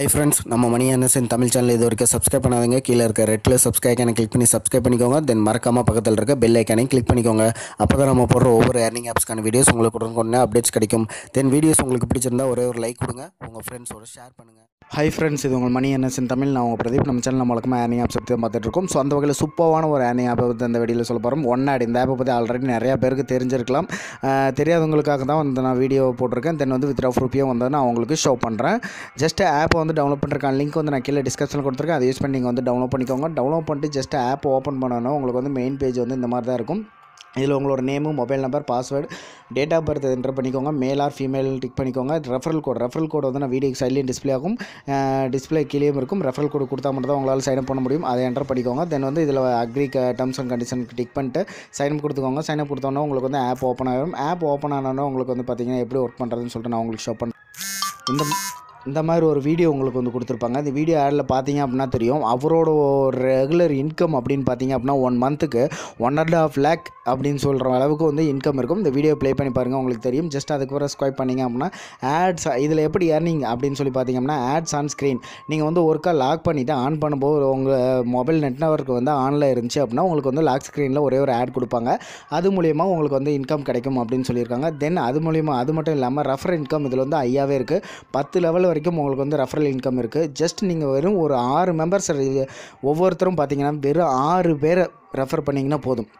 Hi friends நம்ம மணி NSN Tamil channel இது வரைக்கும் சப்ஸ்கிரைப் பண்ணாதீங்க. கீழே இருக்க ரெட்டில் சப்ஸ்கிரைப் ஐக்கானை கிளிக் பண்ணி சப்ஸ்கிரைப் பண்ணிக்கோங்க. தென் மறக்காம பக்கத்தில் இருக்க பெல் ஐக்கானையும் கிளிக் பண்ணிக்கோங்க. அப்போ தான் நம்ம போடுற ஒவ்வொரு ஏர்னிங் ஆப்ஸ்க்கான வீடியோஸ் உங்களுக்கு உடனுக்குடனே அப்டேட்ஸ் கிடைக்கும். தென் வீடியோஸ் உங்களுக்கு பிடிச்சிருந்தா ஒரே ஒரு லைக் கொடுங்க. உங்கள் ஃப்ரெண்ட்ஸோட ஷேர் பண்ணுங்கள் ஹை ஃப்ரெண்ட்ஸ் இது உங்கள் மணி என்எஸ்என் தமிழ். நான் உங்கள் பிரதீப். நம்ம சேனல் நம்ம வழக்கமாக ஏர்னிங் ஆப்ஸ் பற்றி தான் பார்த்துட்டு இருக்கோம். ஸோ அந்த வகையில் சூப்பரான ஒரு ஏர்னிங் ஆப்பை பற்றி அந்த வீடியோவில் சொல்ல போகிறோம் ஒன் ஆட் இந்த ஆப்பை பற்றி ஆல்ரெடி நிறையா பேருக்கு தெரிஞ்சிருக்கலாம். தெரியாதவங்களுக்காக தான் வந்து நான் வீடியோ போட்டிருக்கேன். தென் வந்து வித் ஆஃப் ருப்பியும் வந்து நான் உங்களுக்கு ஷோ பண்ணுறேன் ஜஸ்ட் ஆப் வந்து டவுன்லோட் பண்ணுறக்கான லிங்க் வந்து நான் கீழே டிஸ்கிரிப்ஷனில் கொடுத்துருக்கேன். அதை யூஸ் பண்ணி நீங்கள் வந்து டவுன்லோட் பண்ணிக்கோங்க. டவுன்லோட் பண்ணிட்டு ஜஸ்ட் ஆப் ஓப்பன் பண்ணணும் உங்களுக்கு வந்து மெயின் பேஜ் வந்து இந்த மாதிரி தான் இருக்கும். இதில் உங்களோட name mobile number password date of birth enter பண்ணிக்கோங்க. மேல் ஆர் ஃபீமேல் டிக் பண்ணிக்கோங்க. ரெஃபரல் கோட் ரெஃபரல் கோட் வந்து நான் வீடியோக்கு சைட்லேயும் டிஸ்ப்ளே ஆகும். டிஸ்ப்ளே கீழேயும் இருக்கும். ரெஃபரல் கோடு கொடுத்தா மட்டும் தான் உங்களால் சைன் அப் பண்ண முடியும். அதை என்டர் பண்ணிக்கோங்க. தென் வந்து இதில் agree terms and condition tick பண்ணிட்டு சைன் அப் கொடுத்துக்கோங்க. சைன் அப் கொடுத்தோன்னே உங்களுக்கு வந்து ஆப் ஓப்பன் ஆகும் ஆப் ஓப்பன் ஆனோன்னே உங்களுக்கு வந்து பார்த்திங்கன்னா எப்படி ஒர்க் பண்ணுறதுன்னு சொல்லிட்டு நான் உங்களுக்கு ஷோ பண்ணுறேன் இந்த இந்த மாதிரி ஒரு வீடியோ உங்களுக்கு வந்து கொடுத்துருப்பாங்க. இந்த வீடியோ ஆடில் பார்த்தீங்க அப்படின்னா தெரியும். அவரோட ரெகுலர் இன்கம் அப்படின்னு பார்த்தீங்க அப்படின்னா ஒன் மந்த்துக்கு ஒன் அண்ட் ஆஃப் லேக் அப்படின்னு சொல்கிற அளவுக்கு வந்து இன்கம் இருக்கும். இந்த வீடியோ ப்ளே பண்ணி பாருங்கள் உங்களுக்கு தெரியும். ஜஸ்ட் அதுக்கு பிறகு ஸ்வைப் பண்ணிங்க அப்படின்னா ஆட்ஸ் இதில் எப்படி ஏர்னிங் அப்படின்னு சொல்லி பார்த்தீங்க அப்படின்னா ஆட்ஸ் ஆன் ஸ்க்ரீன் நீங்கள் வந்து ஒர்க்காக லாக் பண்ணிவிட்டு ஆன் பண்ணும்போது உங்கள் மொபைல் நெட்ஒர்க் வந்து ஆனில் இருந்துச்சு அப்படின்னா உங்களுக்கு வந்து லாக் ஸ்க்ரீனில் ஒரே ஒரு ஆட் கொடுப்பாங்க. அது மூலயமா உங்களுக்கு வந்து இன்கம் கிடைக்கும் அப்படின்னு சொல்லியிருக்காங்க. தென் அது மூலிமா அது மட்டும் இல்லாமல் ரெஃபர் இன்கம் இதில் வந்து ஐயாவே இருக்குது பத்து லெவல் வரைக்கும் உங்களுக்கு வந்து ரெஃபரல் இன்கம் இருக்குது ஜஸ்ட் நீங்கள் வெறும் ஒரு ஆறு மெம்பர்ஸ் ஒவ்வொருத்தரும் பார்த்தீங்கன்னா வெறும் ஆறு பேரை ரெஃபர் பண்ணிங்கன்னா போதும்.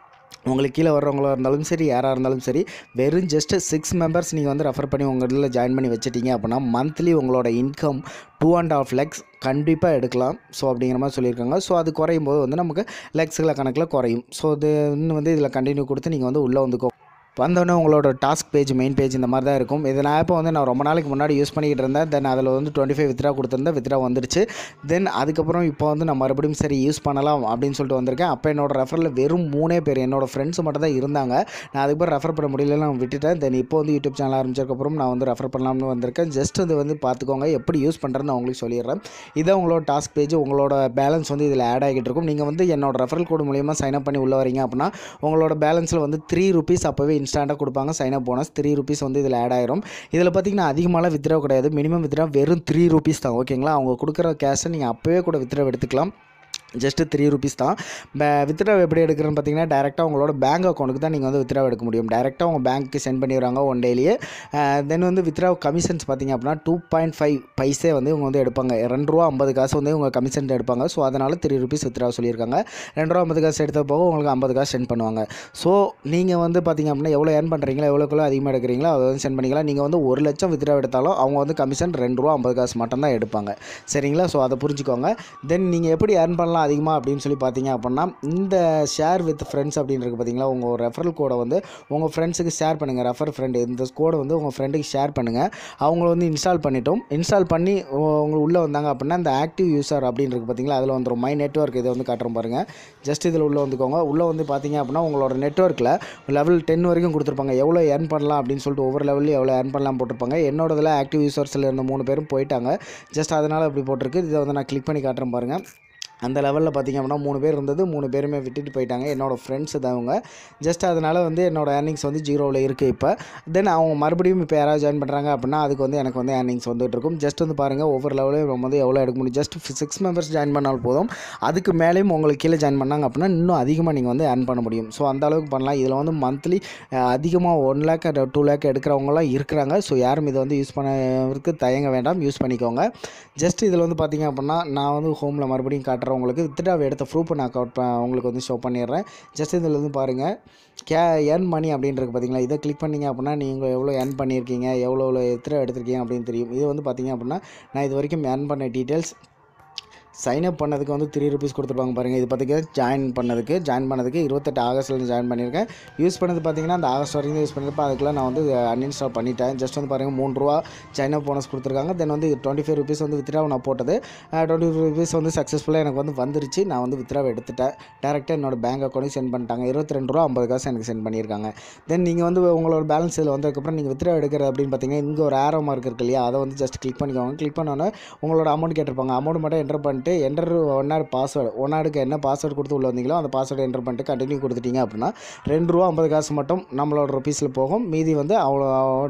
உங்களுக்கு கீழே வர்றவங்களா இருந்தாலும் சரி யாராக இருந்தாலும் சரி வெறும் ஜஸ்ட் சிக்ஸ் மெம்பர்ஸ் நீங்கள் வந்து ரெஃபர் பண்ணி உங்கள் இதில் ஜாயின் பண்ணி வச்சிட்டீங்க அப்படின்னா மந்த்லி உங்களோட income two and half lakhs கண்டிப்பாக எடுக்கலாம். ஸோ அப்படிங்கிற மாதிரி சொல்லியிருக்காங்க. ஸோ அது குறையும் போது வந்து நமக்கு லேக்ஸுகளை கணக்கில் குறையும். ஸோ இது இன்னும் வந்து இதில் கண்டினியூ கொடுத்து நீங்கள் வந்து உள்ளே வந்துக்கோ. வந்தோடனே உங்களோட டாஸ்க் பேஜ் மெயின் பேஜ் இந்த மாதிரி தான் இருக்கும். இது நான் இப்போ வந்து நான் ரொம்ப நாளைக்கு முன்னாடி யூஸ் பண்ணிக்கிட்டு இருந்தேன். தென் அதில் வந்து டுவெண்ட்டி ஃபைவ் வித்ரா கொடுத்துருந்தேன். வித்ரா வந்துடுச்சு தென் அதுக்கப்புறம் இப்போ வந்து நான் மறுபடியும் சரி யூஸ் பண்ணலாம் அப்படின்னு சொல்லிட்டு வந்திருக்கேன். அப்போ என்னோட ரெஃபரில் வெறும் மூணே பேர் என்னோட ஃப்ரெண்ட்ஸ் மட்டும் தான் இருந்தாங்க. நான் அதுக்கப்புறம் ரெஃபர் பண்ண முடியல நான் விட்டுட்டேன். தென் இப்போ வந்து யூடியூப் சேனல் ஆரம்பிச்சதுக்கப்புறம் நான் வந்து ரெஃபர் பண்ணலாம்னு வந்திருக்கேன். ஜஸ்ட் வந்து வந்து பார்த்துக்கோங்க எப்படி யூஸ் பண்ணுறேன்னு நான் உங்களுக்கு சொல்லிடுறேன். இதான் உங்களோட டாஸ்க் பேஜ் உங்களோட பேலன்ஸ் வந்து இதில் ஆட் ஆகிட்டு இருக்கும். நீங்கள் வந்து என்னோட ரெஃபரல் கோடு மூலியமாக சைன் அப் பண்ணி உள்ளே வரீங்க அப்படின்னா உங்களோட பேலன்ஸில் வந்து த்ரீ ருபீஸ் அப்போவே இன்ஸ்டாண்டாக கொடுப்பாங்க. Sign up bonus three rupees வந்து இதில் ஆட் ஆயிரும். இதில் பார்த்தீங்கன்னா அதிகமாகலாம் வித்ரா கிடையாது. மினிமம் வித்ரா வெறும் த்ரீ ருபீஸ் தான். ஓகேங்களா அவங்க கொடுக்குற கேஷை நீங்கள் அப்போவே கூட வித்ரா எடுத்துக்கலாம். ஜஸ்ட்டு த்ரீ ருபீஸ் தான். வித்ட்ரா எப்படி எடுக்கிறேன்னு பார்த்தீங்கன்னா டேரெக்டாக உங்களோட பேங்க் அக்கௌண்ட்டுக்கு தான் நீங்கள் வந்து வித்ட்ரா எடுக்க முடியும். டேரெக்டாக உங்கள் பேங்க்கு சென்ட் பண்ணிடுறாங்க ஒன் டேலேயே தென் வந்து வித்ட்ரா கமிஷன்ஸ் பார்த்தீங்க அப்படின்னா டூ பாயிண்ட் ஃபைவ் பைசே வந்து இவங்க வந்து எடுப்பாங்க. ரெண்டு ரூபா ஐம்பது காசு வந்து இவங்க கமிஷன் எடுப்பாங்க. ஸோ அதனால் த்ரீ ருபீஸ் வித்ரா சொல்லியிருக்காங்க. ரெண்டு ரூபா ஐம்பது காசு எடுத்த போக உங்களுக்கு ஐம்பது காசு சென்ட் பண்ணுவாங்க. ஸோ நீங்கள் வந்து பார்த்தீங்க அப்படின்னா எவ்வளோ ஏர்ன் பண்ணுறீங்களோ எவ்வளோக்குள்ளே அதிகமாக எடுக்கிறீங்களோ அதை வந்து சென்ட் பண்ணிக்கலாம். நீங்கள் வந்து ஒரு லட்சம் வித்ட்ரா எடுத்தாலும் அவங்க வந்து கமிஷன் ரெண்டு ரூபா ஐம்பது காசு மட்டும் தான் எடுப்பாங்க. சரிங்களா? ஸோ அதை புரிஞ்சுக்கோங்க. தென் நீங்கள் எப்படி ஏர்ன் பண்ணலாம் அதிகமாக அப்படின்னு சொல்லி பார்த்தீங்க அப்படின்னா இந்த ஷேர் வித் ஃப்ரெண்ட்ஸ் அப்படின்னு இருக்குது பார்த்தீங்களா உங்கள் ரெஃபரல் கோடை வந்து உங்கள் ஃப்ரெண்ட்ஸுக்கு ஷேர் பண்ணுங்கள் ரெஃபர் ஃப்ரெண்டு இந்த கோடை வந்து உங்கள் ஃப்ரெண்டுக்கு ஷேர் பண்ணுங்கள் அவங்கள வந்து இன்ஸ்டால் பண்ணிட்டோம். இன்ஸ்டால் பண்ணி உங்களுக்கு உள்ளே வந்தாங்க அப்படின்னா இந்த ஆக்டிவ் யூசர் அப்படின்னு இருக்குது பார்த்தீங்களா அதில் வந்துடும் மை நெட்ஒர்க் இதை வந்து காட்டுறோம் பாருங்கள் ஜஸ்ட் இதில் உள்ளே வந்துக்கோங்க. உள்ளே வந்து பார்த்தீங்க அப்படின்னா உங்களோட நெட்ஒர்க்கில் லெவல் டென் வரைக்கும் கொடுத்துருப்பாங்க. எவ்வளோ ஏர்ன் பண்ணலாம் அப்படின்னு சொல்லிட்டு ஒவ்வொரு லெவல்லையும் எவ்வளோ ஏர்ன் பண்ணலாம் போட்டிருப்பாங்க. என்னோட இதில் ஆக்டிவ் யூசர்ஸில் இருந்த மூணு பேரும் போயிட்டாங்க. ஜஸ்ட் அதனால் அப்படி போட்டிருக்கு. இதை வந்து நான் கிளிக் பண்ணி காட்டுறேன் பாருங்கள் அந்த லெவலில் பார்த்திங்க அப்படின்னா மூணு பேர் இருந்தது மூணு பேருமே விட்டுட்டு போயிட்டாங்க. என்னோடய ஃப்ரெண்ட்ஸ் தான் அவங்க. ஜஸ்ட் அதனால் வந்து என்னோடய ஏர்னிங்ஸ் வந்து ஜீரோவில் இருக்குது இப்போ. தென் அவங்க மறுபடியும் இப்போ யாராவது ஜாயின் பண்ணுறாங்க அப்படின்னா அதுக்கு வந்து எனக்கு வந்து ஏர்னிங்ஸ் வந்துட்டு இருக்கும். ஜஸ்ட் வந்து பாருங்கள் ஒவ்வொரு லெவலையும் நம்ம வந்து எவ்வளோ எடுக்க முடியும். ஜஸ்ட் சிக்ஸ் மெம்பர்ஸ் ஜாயின் பண்ணால் போதும். அதுக்கு மேலேயும் உங்களுக்கு கீழே ஜாயின் பண்ணாங்க அப்படின்னா இன்னும் அதிகமாக நீங்கள் வந்து ஏர்ன் பண்ண முடியும். ஸோ அந்த அளவுக்கு பண்ணலாம். இதில் வந்து மந்த்லி அதிகமாக ஒன் லேக் டூ லேக் எடுக்கிறவங்களாம் இருக்கிறாங்க. ஸோ யாரும் இதை வந்து யூஸ் பண்ணுறதுக்கு தயங்க வேண்டாம். யூஸ் பண்ணிக்கோங்க. ஜஸ்ட் இதில் வந்து பார்த்திங்க அப்படின்னா நான் வந்து ஹோமில் மறுபடியும் காட்டுறேன் உங்களுக்கு வித்ட்ராவை எடுத்த ப்ரூஃப் நான் அக்கௌண்ட் உங்களுக்கு வந்து ஷோ பண்ணிடுறேன். ஜஸ்ட் இதில் வந்து பாருங்கள் கே ஏர்ன் மணி அப்படின்றது பார்த்தீங்களா இதை கிளிக் பண்ணிங்க அப்படின்னா நீங்கள் எவ்வளோ ஏர்ன் பண்ணியிருக்கீங்க எவ்வளோ எவ்வளோ எத்தனை எடுத்திருக்கீங்க அப்படின்னு தெரியும். இது வந்து பார்த்தீங்க அப்படின்னா நான் இது வரைக்கும் ஏர்ன் பண்ண டீட்டெயில்ஸ் சைன் அப் பண்ணதுக்கு வந்து த்ரீ ருபீஸ் கொடுத்துருப்பாங்க பாருங்கள் இது பார்த்தீங்கன்னா ஜாயின் பண்ணதுக்கு ஜாயின் பண்ணதுக்கு இருபத்தெட்டு ஆகஸ்ட்டில் ஜாயின் பண்ணியிருக்கேன். யூஸ் பண்ணது பார்த்தீங்கன்னா அந்த ஆகஸ்ட் வரைக்கும் யூஸ் பண்ணியிருப்பேன் அதுக்குலாம் நான் வந்து அன்இன்ஸ்டால் பண்ணிட்டேன். ஜஸ்ட் வந்து பாருங்கள் மூணு ரூபா சைன் அப் போனஸ் கொடுத்துருக்காங்க. தென் வந்து டுவெண்ட்டி ஃபைவ் ருபீஸ் வந்து வித்ரா நான் போட்டது. டுவெண்ட்டி ஃபைவ் ருபீஸ் வந்து சக்ஸஸ்ஃபுல்லாக எனக்கு வந்து வந்துருச்சு. நான் வந்து வித்ராவை எடுத்துட்டேன். டேரெக்டாக என்னோட பேங்க் அக்கௌண்ட்டுக்கு சென்ட் பண்ணிட்டாங்க. இருபத்தி ரெண்டு ரூபா ஐம்பது காசு எனக்கு சென்ட் பண்ணியிருக்காங்க. தென் நீங்கள் வந்து உங்களோட பேலன்ஸ் இதில் வந்ததுக்கப்புறம் நீங்கள் வித்ரா எடுக்கிறது அப்படின்னு பார்த்தீங்கன்னா இங்கே ஒரு ஆரோ மார்க் இருக்கு இல்லையா? அதை வந்து ஜஸ்ட் கிளிக் பண்ணிக்கோங்க. கிளிக் பண்ணோன்னே உங்களோட அமௌண்ட் கேட்டிருப்பாங்க. அமௌண்ட் மட்டும் என்டர் பண்ணிட்டு enter one or password one ஆடுக்கு என்ன பாஸ்வேர்டு கொடுத்து உள்ள வந்தீங்களோ அந்த பாஸ்வேர்டு என்டர் பண்ணிட்டு கண்டினியூ கொடுத்துட்டீங்க அப்படின்னா ரெண்டு ரூபா ஐம்பது காசு மட்டும் நம்மளோட ருபீஸில் போகும். மீதி வந்து அவ்வளோ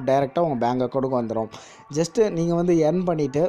டேரெக்டாக உங்கள் பேங்க் அக்கௌண்ட்டுக்கு வந்துடும் ஜஸ்ட்டு நீங்கள் வந்து எர்ன் பண்ணிவிட்டு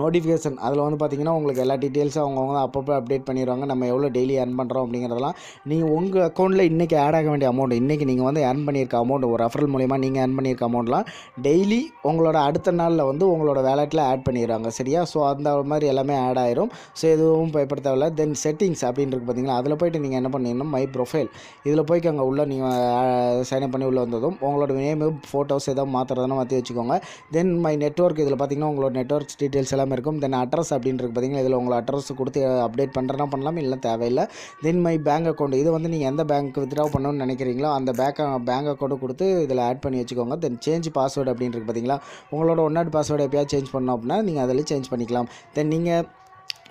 நோட்டிஃபிகேஷன் அதில் வந்து பார்த்தீங்கன்னா உங்களுக்கு எல்லா டீட்டெயில்ஸும் அவங்கவுங்க அப்பப்போ அப்டேட் பண்ணிடுவாங்க. நம்ம எவ்வளோ டெய்லி ஏர்ன் பண்ணுறோம் அப்படிங்கிறதெல்லாம் நீங்கள் உங்கள் அக்கௌண்ட்டில் இன்றைக்கி ஆட் ஆக வேண்டிய அமௌண்ட் இன்றைக்கி நீங்கள் வந்து ஏர்ன் பண்ணியிருக்க அமௌண்ட் ஒரு ரெஃபரல் மூலிமா நீங்கள் ஏர்ன் பண்ணியிருக்க அமௌண்ட்லாம் டெய்லி உங்களோட அடுத்த நாளில் வந்து உங்களோட வேலெட்டில் ஆட் பண்ணிடுறாங்க. சரியா? ஸோ அந்த மாதிரி எல்லாமே ஆட் ஆயிரும். ஸோ எதுவும் பயப்பட தேவையில்ல தென் செட்டிங்ஸ் அப்படின்னு இருக்குது பார்த்தீங்களா அதில் போயிட்டு நீங்கள் என்ன பண்ணிடணும் மை ப்ரொஃபைல் இதில் போய்க்கு அங்கே உள்ள நீங்கள் சைன் அப் பண்ணி உள்ளே வந்ததும் உங்களோட நேமு ஃபோட்டோஸ் எதாவது மாற்றுறதுனா மாற்றி வச்சுக்கோங்க. தென் மை நெட்ஒர்க் இதில் பார்த்தீங்கன்னா உங்களோட நெட்ஒர்க் டீட்டெயில்ஸ் எல்லாம் இருக்கும். தென் அட்ரஸ் அப்படின்னு இருக்குது பார்த்தீங்கன்னா இதில் உங்கள் அட்ரஸ் கொடுத்து அப்டேட் பண்ணுறனா பண்ணலாம் இல்லை தேவையில்லை. தென் மை பேங்க் அக்கௌண்ட் இது வந்து நீங்கள் எந்த பேங்க் வித்ட்ரா பண்ணணும்னு நினைக்கிறீங்களோ அந்த பேங்க் பேங்க் அக்கௌண்ட்டு கொடுத்து இதில் ஆட் பண்ணி வச்சுக்கோங்க. தென் சேஞ்ச் பாஸ்வேர்டு அப்படின்னு இருக்குது பார்த்தீங்களா உங்களோட ஒன் நாட் பாஸ்வேர்டு எப்பயாவது சேஞ்ச் பண்ணோம் அப்படின்னா நீங்கள் அதில் சேஞ்ச் பண்ணிக்கலாம். தென் நீங்கள்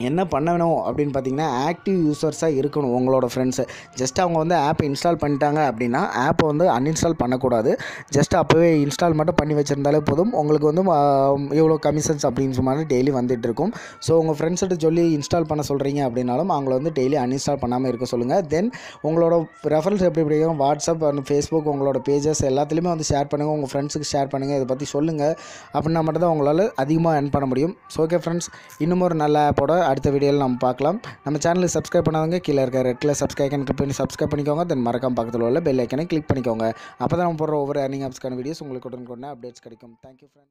என்ன பண்ணணும் அப்படின்னு பார்த்தீங்கன்னா ஆக்டிவ் யூசர்ஸாக இருக்கணும் உங்களோட ஃப்ரெண்ட்ஸு ஜஸ்ட் அவங்க வந்து ஆப் இன்ஸ்டால் பண்ணிட்டாங்க அப்படின்னா ஆப்பை வந்து அன்இன்ஸ்டால் பண்ணக்கூடாது. ஜஸ்ட் அப்போவே இன்ஸ்டால் மட்டும் பண்ணி வச்சுருந்தாலே போதும். உங்களுக்கு வந்து எவ்வளோ கமிஷன்ஸ் அப்படின்னு மாதிரி டெய்லி வந்துட்டு இருக்கும். ஸோ உங்கள் ஃப்ரெண்ட்ஸ்கிட்ட சொல்லி இன்ஸ்டால் பண்ண சொல்கிறீங்க அப்படின்னாலும் அவங்கள வந்து டெய்லி அன்இன்ஸ்டால் பண்ணாமல் இருக்க சொல்லுங்கள் தென் உங்களோட ரெஃபரன்ஸ் எப்படி பிடிக்கும் வாட்ஸ்அப் அண்ட் ஃபேஸ்புக் உங்களோட பேஜஸ் எல்லாத்துலேயுமே வந்து ஷேர் பண்ணுங்கள் உங்கள் ஃப்ரெண்ட்ஸுக்கு ஷேர் பண்ணுங்கள் இதை பற்றி சொல்லுங்கள் அப்படின்னா மட்டும் தான் உங்களால் அதிகமாக ஏர்ன் பண்ண முடியும். ஸோ ஓகே ஃப்ரெண்ட்ஸ் இன்னும் ஒரு நல்ல ஆப்போட அடுத்த வீடியோவில் நம்ம பார்க்கலாம். நம்ம சேனலுக்கு சப்ஸ்கிரைப் பண்ணாதவங்க கீழே இருக்க ரெட்டில் சப்ஸ்கிரைப் கிளிக் பண்ணி சப்ஸ்கிரைப் பண்ணிக்கோங்க. தென் மறக்காம பக்கத்தில் உள்ள பெல் ஐக்கனை கிளிக் பண்ணிக்கோங்க. அப்போ தான் நம்ம போடுற ஒவ்வொரு earning ஆப்ஸ்க்கான வீடியோஸ் உங்களுக்கு உடனுக்குடனே அப்டேட்ஸ் கிடைக்கும். Thank you friends